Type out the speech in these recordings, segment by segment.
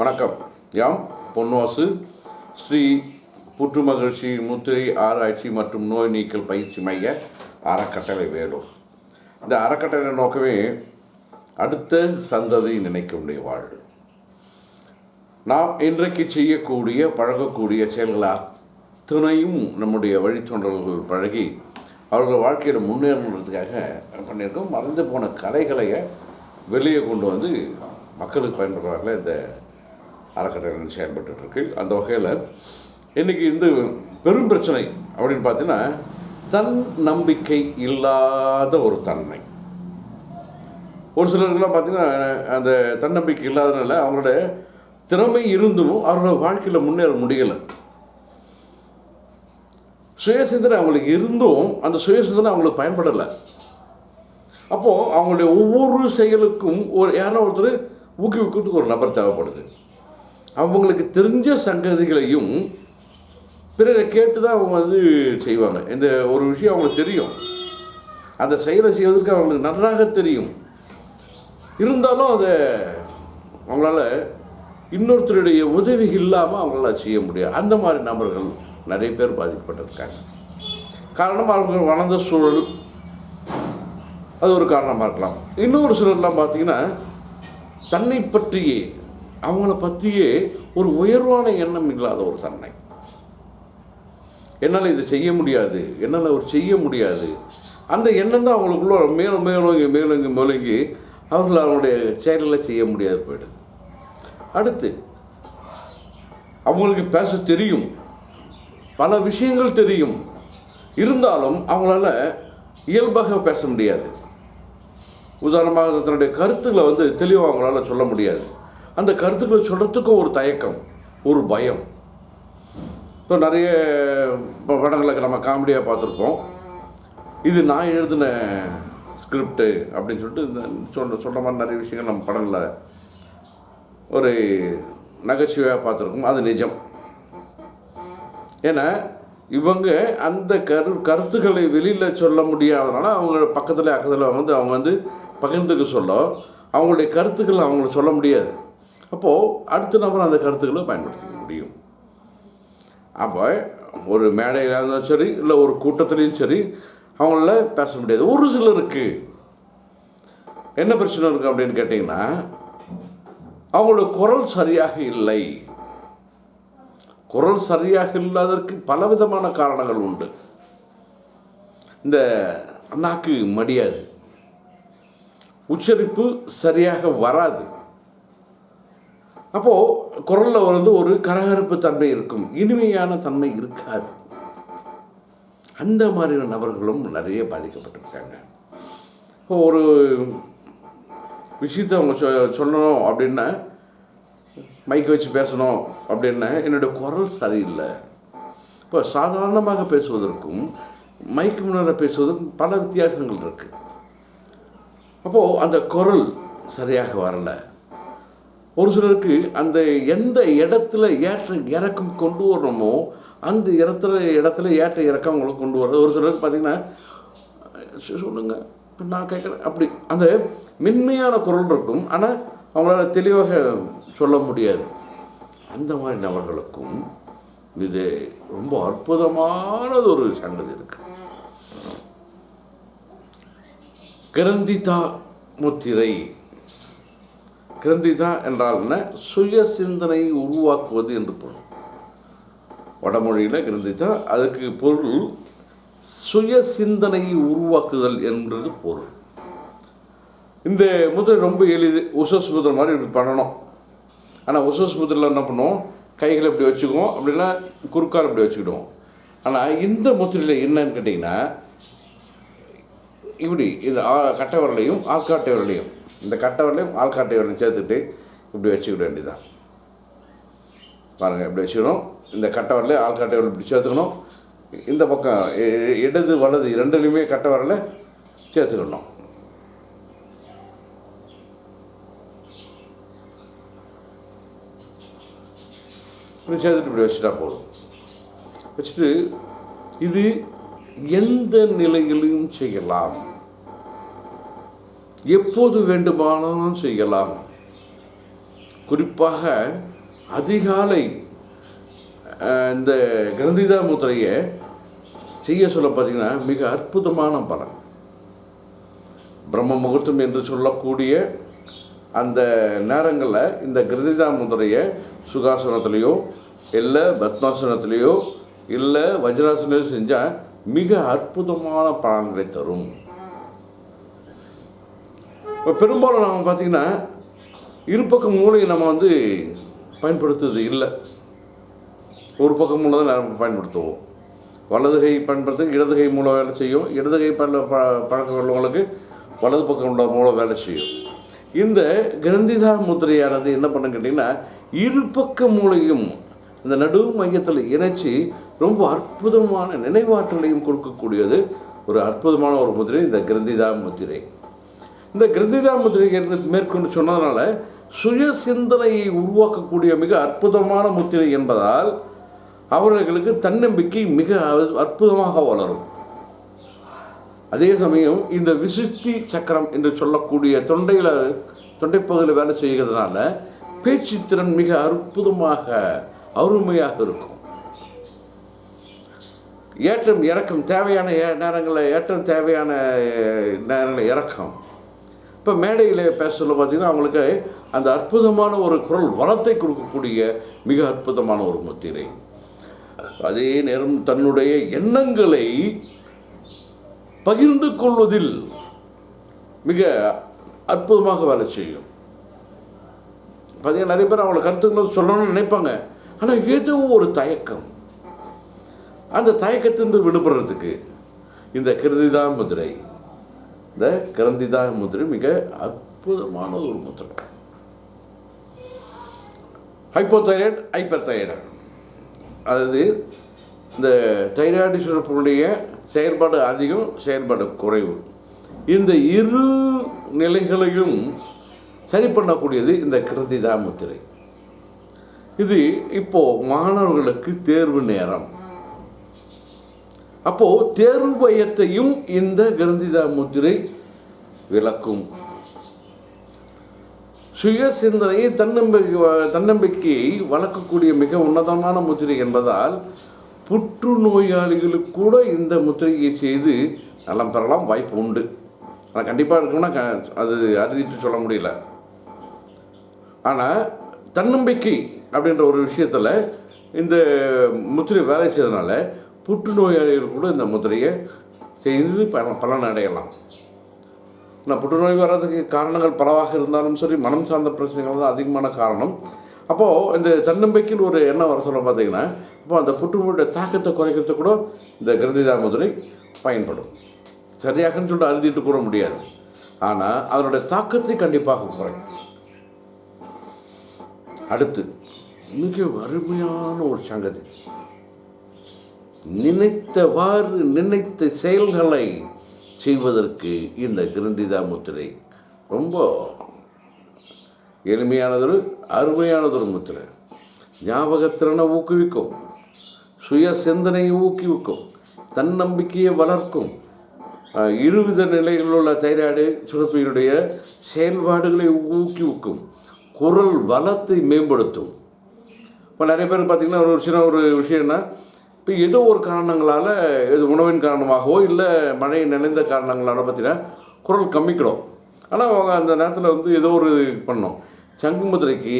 வணக்கம். யாம்? பொன்வாசு. ஸ்ரீ புற்று மகிழ்ச்சி முத்திரை ஆராய்ச்சி மற்றும் நோய் நீக்கல் பயிற்சி மைய அறக்கட்டளை வேலும் இந்த அறக்கட்டளை நோக்கமே அடுத்த சந்ததி நினைக்கக்கூடிய வாழ். நாம் இன்றைக்கு செய்யக்கூடிய பழகக்கூடிய செயல்கள் அத்தனையும் நம்முடைய வழித்தொண்டர்கள் பழகி அவர்கள் வாழ்க்கையில் முன்னேறணுன்றதுக்காக பண்ணியிருக்கோம்? மறந்து போன கலைகளை வெளியே கொண்டு வந்து மக்களுக்கு பயன்படுறார்கள் இந்த அறக்கட்டளை செயல்பட்டுருக்கு அந்த வகையில் இன்றைக்கி இந்த பெரும் பிரச்சனை அப்படின்னு பார்த்தீங்கன்னா தன் நம்பிக்கை இல்லாத ஒரு தன்மை. ஒரு சிலருக்குலாம் பார்த்தீங்கன்னா அந்த தன்னம்பிக்கை இல்லாதனால அவங்களோட திறமை இருந்தும் அவர்களோட வாழ்க்கையில் முன்னேற முடியலை. சுயசிந்தனை அவங்களுக்கு இருந்தும் அந்த சுயசிந்தனை அவங்களுக்கு பயன்படலை. அப்போது அவங்களுடைய ஒவ்வொரு செயலுக்கும் ஒரு யாரோ ஒருத்தர் ஊக்குவிக்கிறதுக்கு ஒரு நபர் தேவைப்படுது. அவங்களுக்கு தெரிஞ்ச சங்கதிகளையும் பிறரை கேட்டு தான் அவங்க வந்து செய்வாங்க. இந்த ஒரு விஷயம் அவங்களுக்கு தெரியும். அந்த செயலை செய்வதற்கு அவங்களுக்கு நன்றாக தெரியும். இருந்தாலும் அதை அவங்களால இன்னொருத்தருடைய உதவி இல்லாமல் அவங்களால செய்ய முடியாது. அந்த மாதிரி நபர்கள் நிறைய பேர் பாதிக்கப்பட்டிருக்காங்க. காரணம் அவங்க வளர்ந்த சூழல். அது ஒரு காரணமாக இருக்கலாம். இன்னொரு சிலர்லாம் பார்த்திங்கன்னா தன்னை பற்றியே அவங்கள பற்றியே ஒரு உயர்வான எண்ணம் இல்லாத ஒரு தன்மை. என்னால் இதை செய்ய முடியாது என்னால் அவர் செய்ய முடியாது. அந்த எண்ணம் தான் அவங்களுக்குள்ள மேலும் மேலோங்கி மேலோங்கி மேலோங்கி அவர்கள் அவங்களுடைய செயல்களை செய்ய முடியாது போயிடுது. அடுத்து அவங்களுக்கு பேச தெரியும். பல விஷயங்கள் தெரியும். இருந்தாலும் அவங்களால இயல்பாக பேச முடியாது. உதாரணமாக தன்னுடைய கருத்துக்களை வந்து தெளிவாக அவங்களால சொல்ல முடியாது. அந்த கருத்துக்களை சொல்கிறதுக்கும் ஒரு தயக்கம் ஒரு பயம். ஸோ நிறைய படங்களுக்கு நம்ம காமெடியாக பார்த்துருப்போம். இது நான் எழுதின ஸ்கிரிப்டு அப்படின்னு சொல்லிட்டு இந்த சொன்ன சொல்கிற மாதிரி நிறைய விஷயங்கள் நம்ம படங்களில் ஒரு நகைச்சுவையாக பார்த்துருக்கோம். அது நிஜம். ஏன்னா இவங்க அந்த கரு கருத்துக்களை வெளியில் சொல்ல முடியாதனால அவங்க பக்கத்தில் அக்கத்தில் வந்து அவங்க வந்து பகிர்ந்துக்க சொல்ல அவங்களுடைய கருத்துக்களை அவங்களுக்கு சொல்ல முடியாது. அப்போது அடுத்த நபர் அந்த கருத்துக்களை பயன்படுத்திக்க முடியும். அப்போ ஒரு மேடையில் இருந்தாலும் சரி இல்லை ஒரு கூட்டத்துலேயும் சரி அவங்கள பேச முடியாது. ஒரு சிலருக்கு என்ன பிரச்சனை இருக்குது அப்படின்னு கேட்டிங்கன்னா அவங்களோட குரல் சரியாக இல்லை. குரல் சரியாக இல்லாததற்கு பலவிதமான காரணங்கள் உண்டு. இந்த நாக்கு மடியாது. உச்சரிப்பு சரியாக வராது. அப்போது குரலில் வந்து ஒரு கரகரப்பு தன்மை இருக்கும். இனிமையான தன்மை இருக்காது. அந்த மாதிரியான நபர்களும் நிறைய பாதிக்கப்பட்டிருக்காங்க. இப்போ ஒரு விஷயத்தை அவங்க சொ சொல்லணும் அப்படின்னா மைக்கை வச்சு பேசணும் அப்படின்னா என்னுடைய குரல் சரியில்லை. இப்போ சாதாரணமாக பேசுவதற்கும் மைக்கு முன்னால் பேசுவதற்கும் பல வித்தியாசங்கள் இருக்குது அப்போது அந்த குரல் சரியாக வரலை. ஒரு சிலருக்கு அந்த எந்த இடத்துல ஏற்ற இறக்கம் கொண்டு வரணுமோ அந்த இடத்துல இடத்துல ஏற்ற இறக்கம் அவங்களுக்கு கொண்டு வர்றது. ஒரு சிலருக்கு பார்த்தீங்கன்னா "சொ- சொல்லுங்க நான் கேட்குறேன் அப்படி அந்த மென்மையான குரல் இருக்கும். ஆனால் அவங்களால தெளிவாக சொல்ல முடியாது. அந்த மாதிரி நபர்களுக்கும் இது ரொம்ப அற்புதமானது ஒரு சங்கதி இருக்கு. கிரந்திதா முத்திரை கிரந்திதா என்றால் என்ன? சுய சிந்தனை உருவாக்குவது என்று பொருள். வடமொழியில் கிரந்திதா அதுக்கு பொருள் சுய சிந்தனையை உருவாக்குதல் என்றது பொருள். இந்த முதல் ரொம்ப எளிது உசஸ் முதல் மாதிரி இப்படி பண்ணணும். ஆனால் உசஸ் முதலில் என்ன பண்ணுவோம்? கைகளை இப்படி வச்சுக்குவோம் அப்படின்னா குறுக்கால் இப்படி வச்சுக்கிடுவோம். ஆனால் இந்த முத்திரையில் என்னன்னு கேட்டிங்கன்னா இப்படி இந்த ஆ கட்டை விரலையும் ஆள்காட்டை விரலையும் இந்த கட்டை விரலையும் ஆள்காட்டை விரலையும் சேர்த்துட்டு இப்படி வச்சுக்கிட வேண்டியதான் பாருங்கள் இப்படி வச்சுக்கணும். இந்த கட்டை வரல ஆள்காட்டை இப்படி சேர்த்துக்கணும். இந்த பக்கம் இடது வலது ரெண்டுலையுமே கட்டை வரல சேர்த்துக்கணும். இப்படி சேர்த்துட்டு இப்படி வச்சுட்டா போதும். வச்சுட்டு இது எந்த நிலையிலும் செய்யலாம். எப்போது வேண்டுமானாலும் செய்யலாம். குறிப்பாக அதிகாலை இந்த கிரந்திதா முத்திரையை செய்ய சொல்ல பார்த்தீங்கன்னா மிக அற்புதமான பலன். பிரம்ம முகூர்த்தம் என்று சொல்லக்கூடிய அந்த நேரங்களில் இந்த கிருதிதா முதிரையை சுகாசனத்துலேயோ இல்லை பத்மாசனத்துலேயோ இல்லை வஜ்ராசனையோ செஞ்சால் மிக அற்புதமான பலன்களை தரும். இப்போ பெரும்பாலும் நம்ம பார்த்திங்கன்னா இருபக்கம் மூளையை நம்ம வந்து பயன்படுத்துறது இல்லை. ஒரு பக்கம் மூலம் தான் நம்ம பயன்படுத்துவோம் வலதுகை பயன்படுத்த இடதுகை மூலம் வேலை செய்யும். இடதுகை பல ப பழக்கம் உள்ளவங்களுக்கு வலது பக்கம் உள்ள மூலம் வேலை செய்யும். இந்த கிரந்திதா முத்திரையானது என்ன பண்ணு கேட்டிங்கன்னா இருபக்க மூலையும் இந்த நடு மையத்தில் இணைச்சி ரொம்ப அற்புதமான நினைவாற்றலையும் கொடுக்கக்கூடியது ஒரு அற்புதமான ஒரு முதிரை இந்த கிரந்திதா முத்திரை. இந்த கிரந்திதா முத்திரையை மேற்கொண்டு சொன்னதுனால சுய சிந்தனையை உருவாக்கக்கூடிய மிக அற்புதமான முத்திரை என்பதால் அவர்களுக்கு தன்னம்பிக்கை மிக அ- அற்புதமாக வளரும். அதே சமயம் இந்த விசுத்தி சக்கரம் என்று சொல்லக்கூடிய தொண்டையில் தொண்டைப்பகுதியில் வேலை செய்கிறதுனால பேச்சு திறன் மிக அற்புதமாக அருமையாக இருக்கும். ஏற்றம் இறக்கம் தேவையான ஏ- நேரங்களில் ஏற்றம் தேவையான நேரங்களில் இறக்கம். இப்போ மேடையில் பேச சொல்ல பார்த்தீங்கன்னா அவங்களுக்கு அந்த அற்புதமான ஒரு குரல் வளத்தை கொடுக்கக்கூடிய மிக அற்புதமான ஒரு முத்திரை. அதே நேரம் தன்னுடைய எண்ணங்களை பகிர்ந்து கொள்வதில் மிக அற்புதமாக வேலை செய்யும். பார்த்தீங்கன்னா நிறைய பேர் அவங்கள கருத்துக்களை சொல்லணும்னு நினைப்பாங்க. ஆனால் ஏதோ ஒரு தயக்கம். அந்த தயக்கத்திலிருந்து விடுபடுறதுக்கு இந்த கிருதிதா முதிரை. இந்த கிரந்திதா முதிரை மிக அற்புதமான ஒரு முதிரை ஹைப்போதைராய்டு ஹைப்பர் தைராய்டு அதாவது இந்த தைராய்டு சுரப்புடைய செயல்பாடு அதிகம் செயல்பாடு குறைவு. இந்த இரு நிலைகளையும் சரி பண்ணக்கூடியது இந்த கிருதிதா முத்திரை. இது இப்போது மாணவர்களுக்கு தேர்வு நேரம். அப்போது தேர்வு பயத்தையும் இந்த கிரந்திதா முத்திரை விளக்கும். சுய சிந்தனையை தன்னம்பிக்கை தன்னம்பிக்கையை வளர்க்கக்கூடிய மிக உன்னதமான முத்திரை என்பதால் புற்றுநோயாளிகளுக்கு கூட இந்த முத்திரையை செய்து நலம் பெறலாம் வாய்ப்பு உண்டு. ஆனால் கண்டிப்பாக இருக்கும்னா க- அது அறுதிட்டு சொல்ல முடியல. ஆனால் தன்னம்பிக்கை அப்படின்ற ஒரு விஷயத்தில் இந்த முத்திரை வேலை செய்கிறதுனால புற்றுநோயாளிகள் கூட இந்த முத்திரையை செய்து பலன் பலன் அடையலாம் ஆனால் புற்றுநோய் வர்றதுக்கு காரணங்கள் பலவாக இருந்தாலும் சரி மனம் சார்ந்த பிரச்சனைகள் தான் அதிகமான காரணம். அப்போது இந்த தன்னம்பிக்கைன்னு ஒரு எண்ணம் வர சொல்ல பார்த்தீங்கன்னா இப்போ அந்த புற்றுநோயுடைய தாக்கத்தை குறைக்கிறதுக்கு கூட இந்த கிரந்திதா முதிரை பயன்படும். சரியாகன்னு சொல்லிட்டு அறுதிட்டு கூற முடியாது. ஆனால் அதனுடைய தாக்கத்தை கண்டிப்பாக குறையும் அடுத்து மிக அருமையான ஒரு சங்கதி. நினைத்தவாறு நினைத்த செயல்களை செய்வதற்கு இந்த கிருந்திதா முத்திரை ரொம்ப எளிமையானதொரு அருமையானதொரு முத்திரை. ஞாபகத்திறனை ஊக்குவிக்கும் சுய சிந்தனையை ஊக்குவிக்கும் தன்னம்பிக்கையை வளர்க்கும் இருவித நிலைகளில் உள்ள தைராய்டு சுரப்பியினுடைய செயல்பாடுகளை ஊக்குவிக்கும் குரல் வளத்தை மேம்படுத்தும். இப்போ நிறைய பேர் பார்த்திங்கன்னா ஒரு சின்ன ஒரு விஷயம்னா இப்போ ஏதோ ஒரு காரணங்களால் இது உணவின் காரணமாகவோ இல்லை மழை நினைந்த காரணங்களால பார்த்தீங்கன்னா குரல் கம்மிக்கிடும். ஆனால் அவங்க அந்த நேரத்தில் வந்து ஏதோ ஒரு பண்ணோம் சங்கு முதிரைக்கு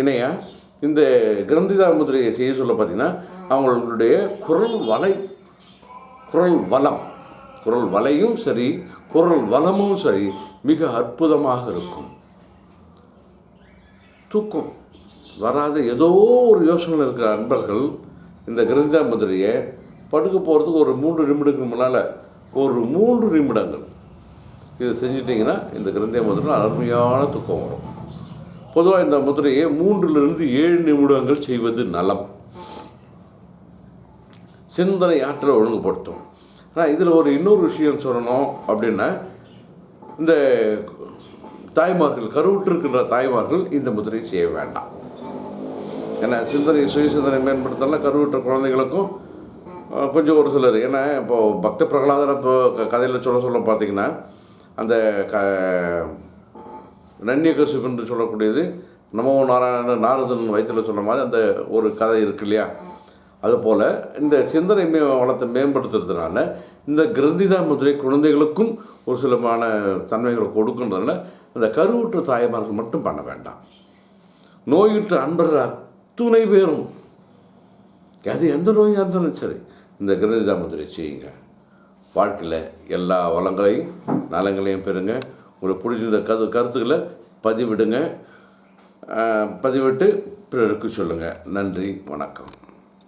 இணையாக இந்த கிரந்திதா முதிரையை செய்ய சொல்ல பார்த்தீங்கன்னா அவங்களுடைய குரல் வலை குரல் வளம் குரல் வலையும் சரி குரல் வளமும் சரி மிக அற்புதமாக இருக்கும். தூக்கம் வராத ஏதோ ஒரு யோசனையில் இருக்கிற அன்பர்கள் இந்த கிரந்தா முதிரையை படுக்க போகிறதுக்கு ஒரு மூன்று நிமிடத்துக்கு முன்னால் ஒரு மூன்று நிமிடங்கள். இதை செஞ்சிட்டிங்கன்னா இந்த கிரந்திய முதிரை அருமையான தூக்கம் வரும். பொதுவாக இந்த முதிரையை மூன்றிலிருந்து ஏழு நிமிடங்கள் செய்வது நலம். சிந்தனை ஆற்றலை ஒழுங்குபடுத்தும். ஆனால் இதில் ஒரு இன்னொரு விஷயம் சொல்லணும் அப்படின்னா இந்த தாய்மார்கள் கருவுற்றிருக்கின்ற தாய்மார்கள் இந்த முதிரையை செய்ய வேண்டாம். ஏன்னா சிந்தனை சுய சிந்தனை மேம்படுத்தலாம் கருவுற்ற குழந்தைகளுக்கும் கொஞ்சம் ஒரு சிலர். ஏன்னா இப்போது பக்த பிரகலாதன இப்போ கதையில் சொல்ல சொல்ல பார்த்தீங்கன்னா அந்த க நன்னிய கசுப்பு என்று சொல்லக்கூடியது நமோ நாராயண நாரதன் வயிற்றில் சொன்ன மாதிரி அந்த ஒரு கதை இருக்கு இல்லையா? அதுபோல் இந்த சிந்தனை மே வளத்தை மேம்படுத்துறதுனால இந்த கிரந்திதா முதிரை குழந்தைகளுக்கும் ஒரு சிலமான தன்மைகளை கொடுக்குன்றதுனால இந்த கருவுற்ற தாய்மார்கள் மட்டும் பண்ண வேண்டாம். நோயுற்ற அன்பர்கள் துணை பெறும் அது எந்த நோயாக இருந்தாலும் சரி இந்த கிரந்திதா முதிரை செய்யுங்க. வாழ்க்கையில் எல்லா வளங்களையும் நலங்களையும் பெறுங்க. உங்களுக்கு பிடிச்சிருந்த கரு கருத்துக்களை பதிவிடுங்க. பதிவிட்டு பிறருக்கு சொல்லுங்கள் நன்றி வணக்கம்.